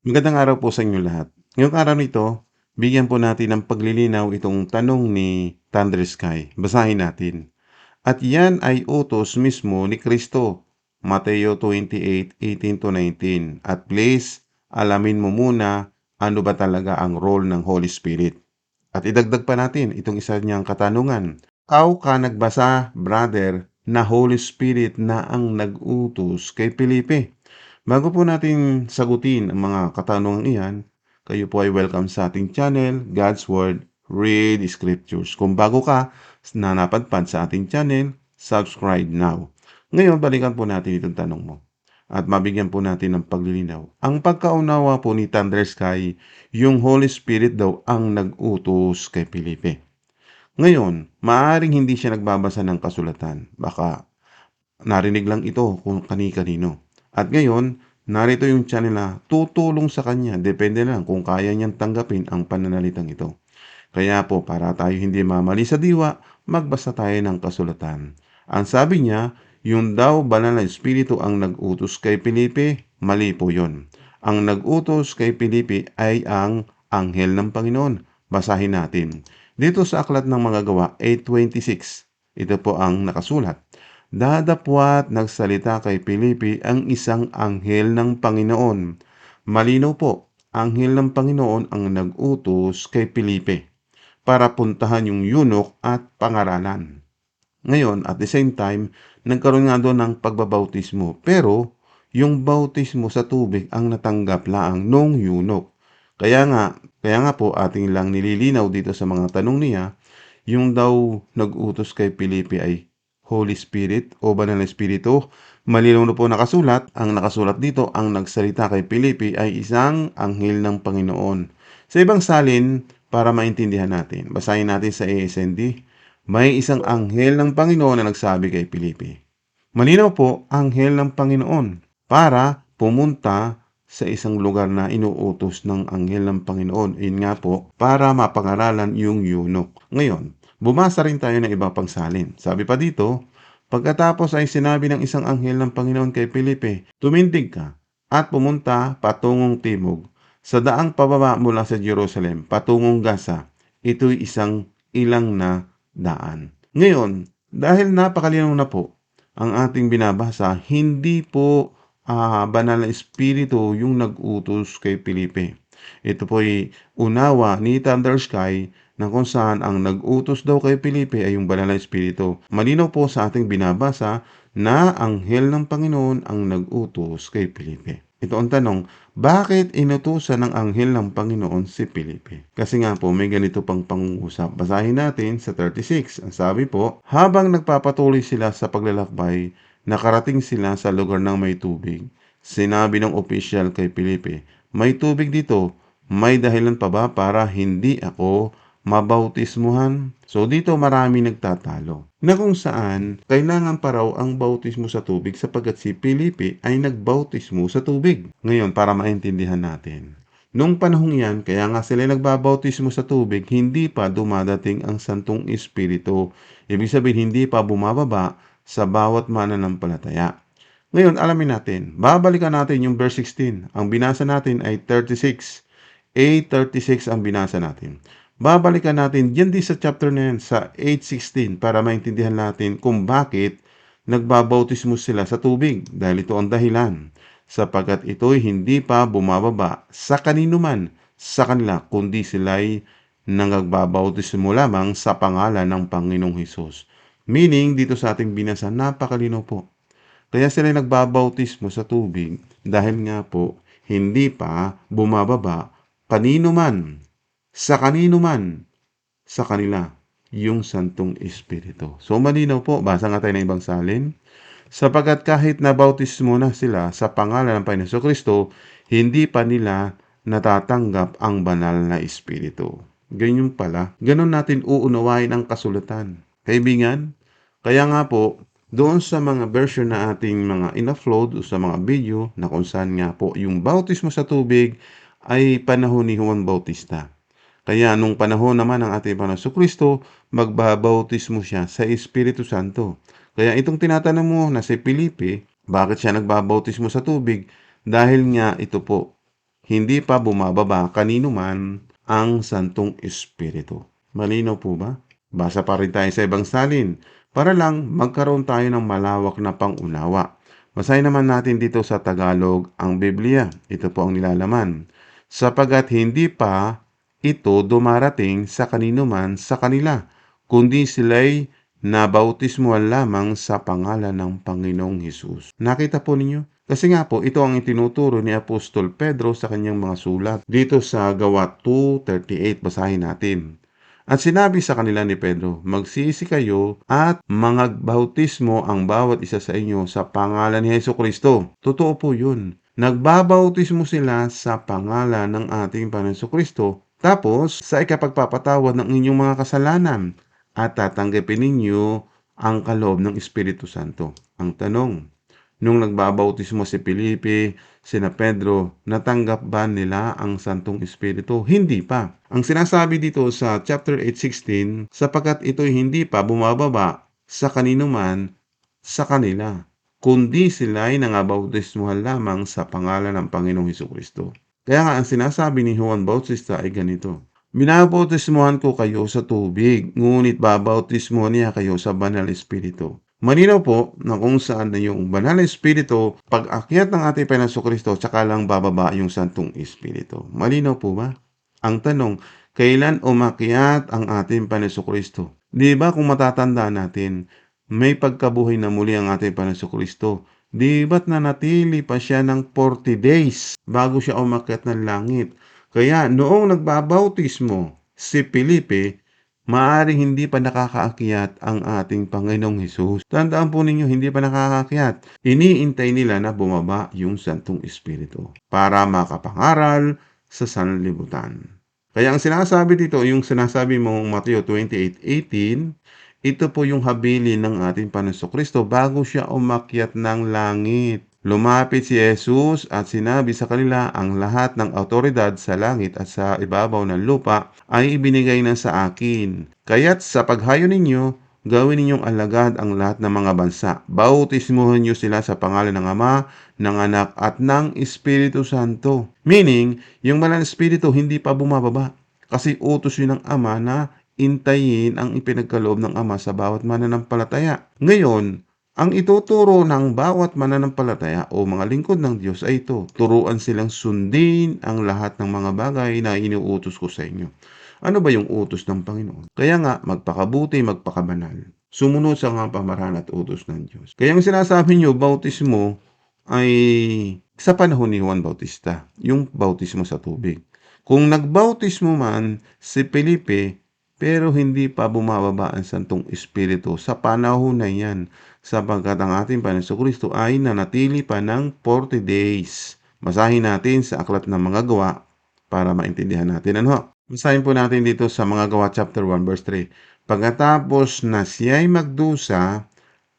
Magandang araw po sa inyo lahat. Ngayong araw nito, bigyan po natin ng paglilinaw itong tanong ni Thunder Sky. Basahin natin. At yan ay utos mismo ni Kristo. Mateo 28:18-19. At please, alamin mo muna ano ba talaga ang role ng Holy Spirit. At idagdag pa natin itong isa niyang katanungan. Kau ka nagbasa, brother, na Holy Spirit na ang nag-utos kay Felipe. Bago po natin sagutin ang mga katanungan iyan, kayo po ay welcome sa ating channel, God's Word, Read Scriptures. Kung bago ka na napadpad sa ating channel, subscribe now. Ngayon, balikan po natin itong tanong mo at mabigyan po natin ng paglilinaw. Ang pagkaunawa po ni Thunder Sky, yung Holy Spirit daw ang nag-utos kay Felipe. Ngayon, maaring hindi siya nagbabasa ng kasulatan. Baka narinig lang ito kung kani-kanino. At ngayon, narito yung channel na tutulong sa kanya. Depende lang kung kaya niyang tanggapin ang pananalitang ito. Kaya po, para tayo hindi mamali sa diwa, magbasa tayo ng kasulatan. Ang sabi niya, yung daw banal na espiritu ang nag-utos kay Felipe, mali po yon. Ang nag-utos kay Felipe ay ang anghel ng Panginoon. Basahin natin. Dito sa aklat ng mga gawa, 8.26, ito po ang nakasulat. Dadapwat nagsalita kay Felipe ang isang anghel ng Panginoon. Malinaw po, anghel ng Panginoon ang nag-utos kay Felipe para puntahan yung yunok at pangaralan. Ngayon, at the same time, nagkaroon nga doon ng pagbabautismo. Pero, yung bautismo sa tubig ang natanggap laang nung yunok. Kaya nga, kaya nga po ating lang nililinaw dito sa mga tanong niya, yung daw nag-utos kay Felipe ay Holy Spirit o Banal na Espiritu. Malinaw na po nakasulat. Ang nakasulat dito, ang nagsalita kay Felipe ay isang anghel ng Panginoon. Sa ibang salin, para maintindihan natin, basahin natin sa ASND, may isang anghel ng Panginoon na nagsabi kay Felipe. Malinaw po, anghel ng Panginoon para pumunta sa isang lugar na inuutos ng anghel ng Panginoon. Yun nga po, para mapangaralan yung yunok. Ngayon, Bumasa rin tayo ng iba pang salin. Sabi pa dito, pagkatapos ay sinabi ng isang anghel ng Panginoon kay Felipe, tumindig ka at pumunta patungong timog sa daang pababa mula sa Jerusalem patungong Gaza. Ito'y isang ilang na daan. Ngayon, dahil napakalinaw na po ang ating binabasa, hindi po uh, banal na espiritu yung nag-utos kay Felipe. Ito po ay unawa ni Thunder Sky na kung saan ang nag-utos daw kay Felipe ay yung banal na espiritu. Malinaw po sa ating binabasa na anghel ng Panginoon ang nag-utos kay Felipe. Ito ang tanong, bakit inutusan ng anghel ng Panginoon si Felipe? Kasi nga po, may ganito pang pangungusap. Basahin natin sa 36. Ang sabi po, habang nagpapatuloy sila sa paglalakbay, nakarating sila sa lugar ng may tubig. Sinabi ng opisyal kay Felipe, may tubig dito, may dahilan pa ba para hindi ako mabautismuhan. So dito marami nagtatalo na kung saan kailangan pa raw ang bautismo sa tubig sapagkat si Felipe ay nagbautismo sa tubig. Ngayon para maintindihan natin. Nung panahong yan, kaya nga sila nagbabautismo sa tubig, hindi pa dumadating ang Santong Espiritu. Ibig sabihin, hindi pa bumababa sa bawat mananampalataya. Ngayon, alamin natin. Babalikan natin yung verse 16. Ang binasa natin ay 36. A36 ang binasa natin. Babalikan natin yan din sa chapter na yan, sa 8.16 para maintindihan natin kung bakit nagbabautismo sila sa tubig dahil ito ang dahilan sapagkat ito'y hindi pa bumababa sa kanino man sa kanila kundi sila'y nangagbabautismo lamang sa pangalan ng Panginoong Hesus. Meaning, dito sa ating binasa, napakalino po. Kaya sila nagbabautismo sa tubig dahil nga po hindi pa bumababa kanino man sa kanino man sa kanila yung Santong Espiritu. So malinaw po, basa nga tayo ng ibang salin. Sapagat kahit nabautismo na sila sa pangalan ng Panginoon Kristo, hindi pa nila natatanggap ang banal na Espiritu. Ganyan pala. Ganon natin uunawain ang kasulatan. Kaibigan, kaya nga po, doon sa mga version na ating mga in-upload o sa mga video na kung saan nga po yung bautismo sa tubig ay panahon ni Juan Bautista. Kaya nung panahon naman ng ating Panginoon Kristo, magbabautismo siya sa Espiritu Santo. Kaya itong tinatanong mo na si Felipe, bakit siya nagbabautismo sa tubig? Dahil nga ito po, hindi pa bumababa kanino man ang Santong Espiritu. Malinaw po ba? Basa pa rin tayo sa ibang salin para lang magkaroon tayo ng malawak na pangunawa. Basahin naman natin dito sa Tagalog ang Biblia. Ito po ang nilalaman. Sapagat hindi pa ito dumarating sa kanino man sa kanila, kundi sila'y nabautismuhan lamang sa pangalan ng Panginoong Hesus. Nakita po ninyo? Kasi nga po, ito ang itinuturo ni Apostol Pedro sa kanyang mga sulat. Dito sa Gawa 2.38, basahin natin. At sinabi sa kanila ni Pedro, Magsisi kayo at magbautismo ang bawat isa sa inyo sa pangalan ni Heso Kristo. Totoo po yun. Nagbabautismo sila sa pangalan ng ating Panginoon Kristo. Tapos, sa ikapagpapatawad ng inyong mga kasalanan at tatanggapin ninyo ang kaloob ng Espiritu Santo. Ang tanong, nung nagbabautismo si Felipe, sina Pedro, natanggap ba nila ang Santong Espiritu? Hindi pa. Ang sinasabi dito sa chapter 8.16, sapagkat ito'y hindi pa bumababa sa kanino man sa kanila, kundi sila'y nangabautismuhan lamang sa pangalan ng Panginoong Heso Kristo. Kaya nga ang sinasabi ni Juan Bautista ay ganito, Binabautismuhan ko kayo sa tubig, ngunit babautismuhan niya kayo sa banal espiritu. Malinaw po na kung saan na yung banal na espiritu, pag akyat ng ating Panginoon Kristo, tsaka lang bababa yung santong espiritu. Malinaw po ba? Ang tanong, kailan umakyat ang ating Panginoon Kristo? Di ba kung matatanda natin, may pagkabuhay na muli ang ating Panginoon Kristo. Di ba't nanatili pa siya ng 40 days bago siya umakyat ng langit? Kaya noong nagbabautismo si Felipe, maaring hindi pa nakakaakyat ang ating Panginoong Hesus. Tandaan po ninyo, hindi pa nakakaakyat. Iniintay nila na bumaba yung Santong Espiritu para makapangaral sa sanlibutan. Kaya ang sinasabi dito, yung sinasabi mong Mateo 28.18, ito po yung habilin ng ating Panginoon Kristo bago siya umakyat ng langit. Lumapit si Jesus at sinabi sa kanila ang lahat ng autoridad sa langit at sa ibabaw ng lupa ay ibinigay na sa akin. Kaya't sa paghayo ninyo, gawin ninyong alagad ang lahat ng mga bansa. Bautismuhan niyo sila sa pangalan ng Ama, ng Anak at ng Espiritu Santo. Meaning, yung banal na Espiritu hindi pa bumababa. Kasi utos yun ng Ama na intayin ang ipinagkaloob ng Ama sa bawat mananampalataya. Ngayon, ang ituturo ng bawat mananampalataya o mga lingkod ng Diyos ay ito. Turuan silang sundin ang lahat ng mga bagay na iniuutos ko sa inyo. Ano ba yung utos ng Panginoon? Kaya nga, magpakabuti, magpakabanal. Sumunod sa mga pamaran at utos ng Diyos. Kaya ang sinasabi nyo, bautismo ay sa panahon ni Juan Bautista, yung bautismo sa tubig. Kung nagbautismo man si Felipe, pero hindi pa bumababa ang Santong Espiritu sa panahon na yan sapagkat ang ating Panginoon Kristo ay nanatili pa ng 40 days. Basahin natin sa Aklat ng Mga Gawa para maintindihan natin ano. Basahin po natin dito sa Mga Gawa chapter 1 verse 3. Pagkatapos na siya'y magdusa,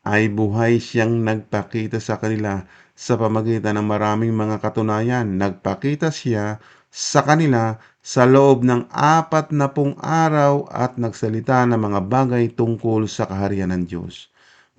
ay buhay siyang nagpakita sa kanila sa pamagitan ng maraming mga katunayan. Nagpakita siya sa kanila sa loob ng apat na pung araw at nagsalita ng mga bagay tungkol sa kaharian ng Diyos.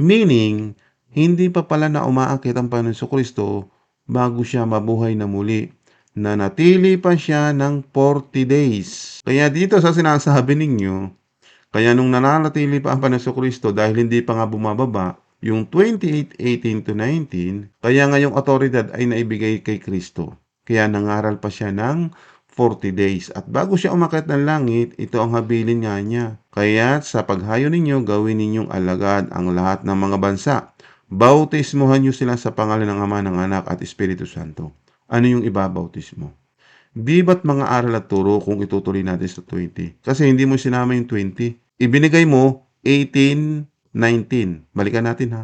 Meaning, hindi pa pala na umaakit ang Panginoon Kristo bago siya mabuhay na muli. Nanatili pa siya ng 40 days. Kaya dito sa sinasabi ninyo, kaya nung nananatili pa ang Panginoon Kristo dahil hindi pa nga bumababa, yung 28:18 to 19, kaya nga yung otoridad ay naibigay kay Kristo. Kaya nangaral pa siya ng 40 days. At bago siya umakyat ng langit, ito ang habilin nga niya. Kaya sa paghayo ninyo, gawin ninyong alagad ang lahat ng mga bansa. Bautismuhan niyo sila sa pangalan ng Ama, ng Anak at Espiritu Santo. Ano yung ibabautismo? Di ba't mga aral at turo kung itutuloy natin sa 20? Kasi hindi mo sinama yung 20. Ibinigay mo 18, 19. Balikan natin ha.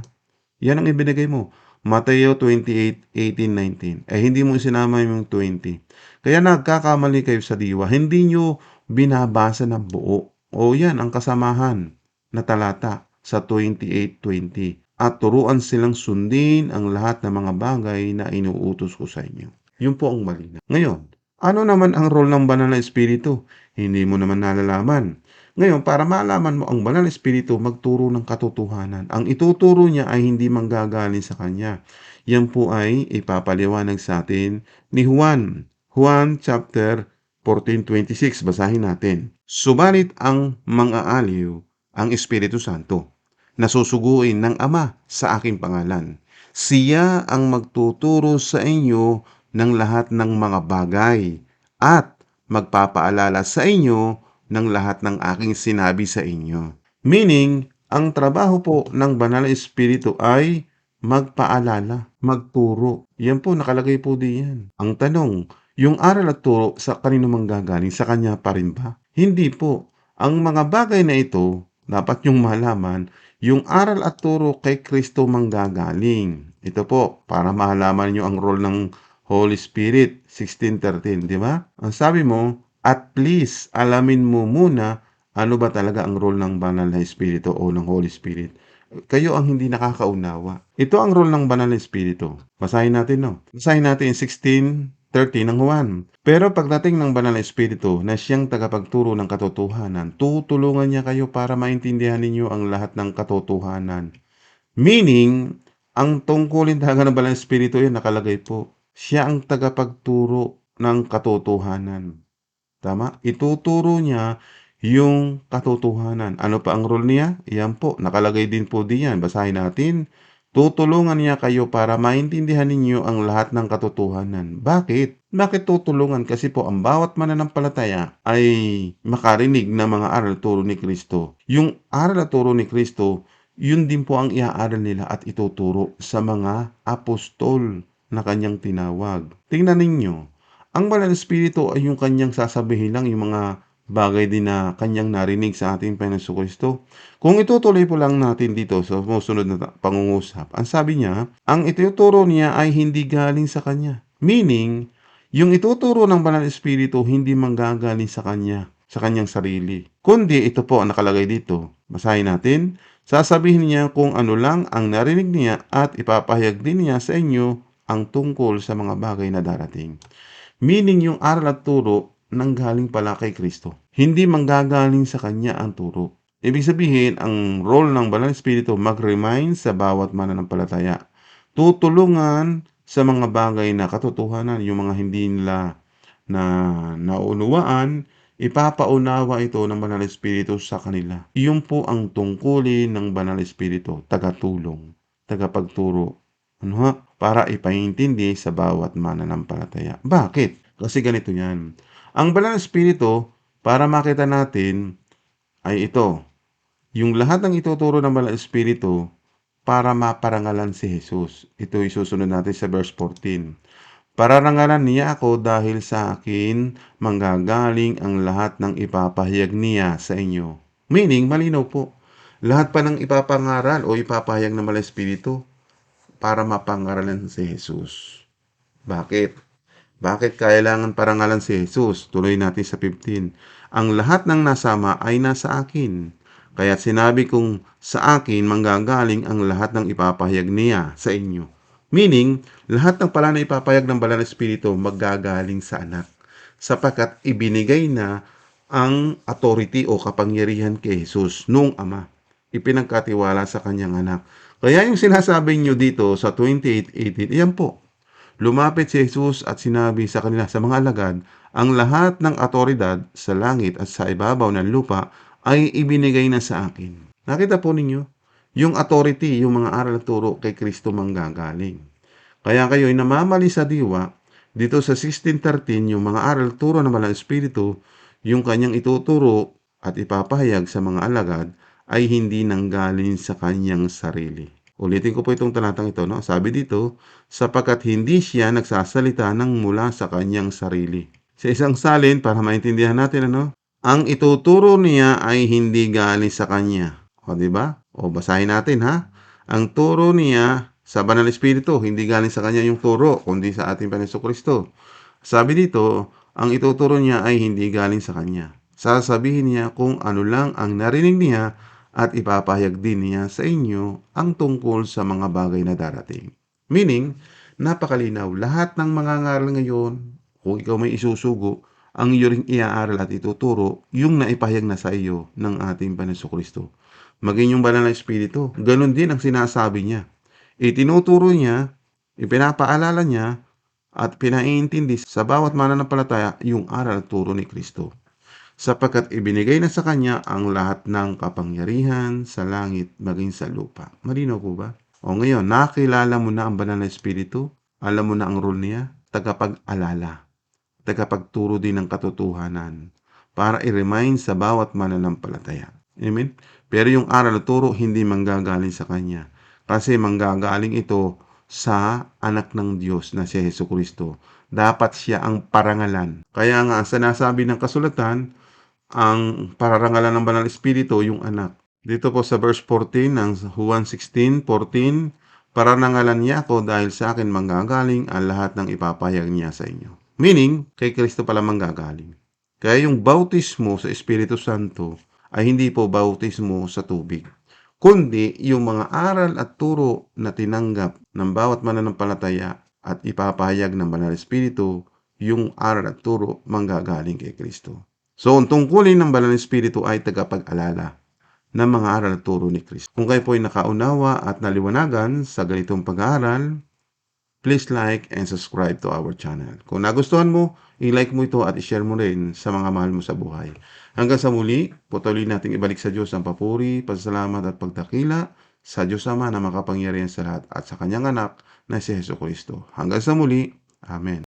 Yan ang ibinigay mo. Mateo 28, 18, 19. Eh, hindi mo sinama yung 20. Kaya nagkakamali kayo sa diwa. Hindi nyo binabasa ng buo. O yan, ang kasamahan na talata sa 28.20. At turuan silang sundin ang lahat ng mga bagay na inuutos ko sa inyo. Yun po ang mali. Ngayon, ano naman ang role ng banal na espiritu? Hindi mo naman nalalaman. Ngayon, para malaman mo ang banal na espiritu, magturo ng katotohanan. Ang ituturo niya ay hindi manggagaling sa kanya. Yan po ay ipapaliwanag sa atin ni Juan Juan chapter 14:26 basahin natin. Subalit ang mga aliw ang Espiritu Santo na susuguin ng Ama sa aking pangalan. Siya ang magtuturo sa inyo ng lahat ng mga bagay at magpapaalala sa inyo ng lahat ng aking sinabi sa inyo. Meaning, ang trabaho po ng Banal na Espiritu ay magpaalala, magturo. Yan po, nakalagay po diyan. Ang tanong, yung aral at turo sa kanino manggagaling? Sa kanya pa rin ba? Hindi po. Ang mga bagay na ito, dapat yung malaman, yung aral at turo kay Kristo manggagaling. Ito po, para malaman nyo ang role ng Holy Spirit, 16.13, di ba? Ang sabi mo, at least alamin mo muna ano ba talaga ang role ng Banal na Espiritu o ng Holy Spirit. Kayo ang hindi nakakaunawa. Ito ang role ng Banal na Espiritu. Basahin natin, no? Basahin natin 16.13 ng Juan. Pero pagdating ng Banal na Espiritu na siyang tagapagturo ng katotohanan, tutulungan niya kayo para maintindihan ninyo ang lahat ng katotohanan. Meaning, ang tungkulin talaga ng Banal na Espiritu yan nakalagay po. Siya ang tagapagturo ng katotohanan. Tama? Ituturo niya yung katotohanan. Ano pa ang role niya? Yan po, nakalagay din po diyan. Basahin natin. Tutulungan niya kayo para maintindihan ninyo ang lahat ng katotohanan. Bakit? Bakit tutulungan? Kasi po ang bawat mananampalataya ay makarinig ng mga aral turo ni Kristo. Yung aral at turo ni Kristo, yun din po ang iaaral nila at ituturo sa mga apostol na kanyang tinawag. Tingnan ninyo, ang Banal na Espiritu ay yung kanyang sasabihin lang yung mga bagay din na kanyang narinig sa ating Panginoon Kristo. Kung itutuloy po lang natin dito sa susunod na pangungusap, ang sabi niya, ang ituturo niya ay hindi galing sa kanya. Meaning, yung ituturo ng Banal na Espiritu hindi manggagaling sa kanya, sa kanyang sarili. Kundi ito po ang nakalagay dito. Basahin natin. Sasabihin niya kung ano lang ang narinig niya at ipapahayag din niya sa inyo ang tungkol sa mga bagay na darating. Meaning yung aral at turo nanggaling pala kay Kristo. Hindi manggagaling sa kanya ang turo. Ibig sabihin, ang role ng Banal na Espiritu mag-remind sa bawat mananampalataya. Tutulungan sa mga bagay na katotohanan, yung mga hindi nila na nauunawaan, ipapaunawa ito ng Banal na Espiritu sa kanila. Iyon po ang tungkulin ng Banal na Espiritu, tagatulong, tagapagturo. Ano? Para ipaintindi sa bawat mananampalataya. Bakit? Kasi ganito yan. Ang Banal na Espiritu, para makita natin, ay ito. Yung lahat ng ituturo ng Banal na Espiritu, para maparangalan si Jesus. Ito isusunod natin sa verse 14. Pararangalan niya ako dahil sa akin manggagaling ang lahat ng ipapahayag niya sa inyo. Meaning, malinaw po. Lahat pa ng ipapangaral o ipapahayag ng na Espiritu para mapangaralan si Jesus. Bakit? Bakit kailangan parangalan si Jesus? Tuloy natin sa 15. Ang lahat ng nasama ay nasa akin. Kaya sinabi kong sa akin manggagaling ang lahat ng ipapahayag niya sa inyo. Meaning, lahat ng pala na ipapahayag ng Banal na Espiritu maggagaling sa anak. Sapagkat ibinigay na ang authority o kapangyarihan kay Jesus noong Ama. Ipinagkatiwala sa kanyang anak. Kaya yung sinasabi nyo dito sa 28.18, yan po. Lumapit si Jesus at sinabi sa kanila sa mga alagad, ang lahat ng otoridad sa langit at sa ibabaw ng lupa ay ibinigay na sa akin. Nakita po ninyo, yung authority, yung mga aral at turo kay Kristo manggagaling. Kaya kayo ay namamali sa diwa, dito sa 1613, yung mga aral turo ng Malang Espiritu, yung kanyang ituturo at ipapahayag sa mga alagad, ay hindi nanggaling sa kanyang sarili. Ulitin ko po itong talatang ito. No? Sabi dito, sapagkat hindi siya nagsasalita ng mula sa kanyang sarili. Sa isang salin, para maintindihan natin, ano? ang ituturo niya ay hindi galing sa kanya. O, di ba? O, basahin natin, ha? Ang turo niya sa Banal Espiritu, hindi galing sa kanya yung turo, kundi sa ating Panginoon Kristo. Sabi dito, ang ituturo niya ay hindi galing sa kanya. Sasabihin niya kung ano lang ang narinig niya at ipapahayag din niya sa inyo ang tungkol sa mga bagay na darating. Meaning, napakalinaw, lahat ng mga ngaral ngayon, kung ikaw may isusugo, ang iyo ring iaaral at ituturo, yung naipahayag na sa iyo ng ating Panginoon Kristo. Maging yung banal na Espiritu, ganun din ang sinasabi niya. Itinuturo niya, ipinapaalala niya at pinaiintindi sa bawat mananampalataya yung aral at turo ni Kristo. Sapagkat ibinigay na sa Kanya ang lahat ng kapangyarihan sa langit maging sa lupa. Malinaw po ba? O ngayon, nakilala mo na ang banal na Espiritu? Alam mo na ang role niya? Tagapag-alala. Tagapagturo din ng katotohanan para i-remind sa bawat mananampalataya. Amen? Pero yung aral at turo hindi manggagaling sa Kanya. Kasi manggagaling ito sa anak ng Diyos na si Yesu Kristo. Dapat siya ang parangalan. Kaya nga, sa nasabi ng kasulatan, ang pararangalan ng Banal Espiritu, yung anak. Dito po sa verse 14 ng Juan 16:14, paranangalan niya ako dahil sa akin manggagaling ang lahat ng ipapayag niya sa inyo. Meaning, kay Kristo pala manggagaling. Kaya yung bautismo sa Espiritu Santo ay hindi po bautismo sa tubig, kundi yung mga aral at turo na tinanggap ng bawat mananampalataya at ipapahayag ng Banal Espiritu, yung aral at turo manggagaling kay Kristo. So, ang tungkulin ng Banal Espiritu ay tagapag-alala ng mga aral at turo ni Kristo. Kung kayo po ay nakaunawa at naliwanagan sa ganitong pag-aaral, please like and subscribe to our channel. Kung nagustuhan mo, i-like mo ito at i-share mo rin sa mga mahal mo sa buhay. Hanggang sa muli, patuloy nating ibalik sa Diyos ang papuri, pasalamat at pagdakila sa Diyos Ama na makapangyarihan sa lahat at sa Kanyang anak na si Yesu Kristo. Hanggang sa muli, Amen.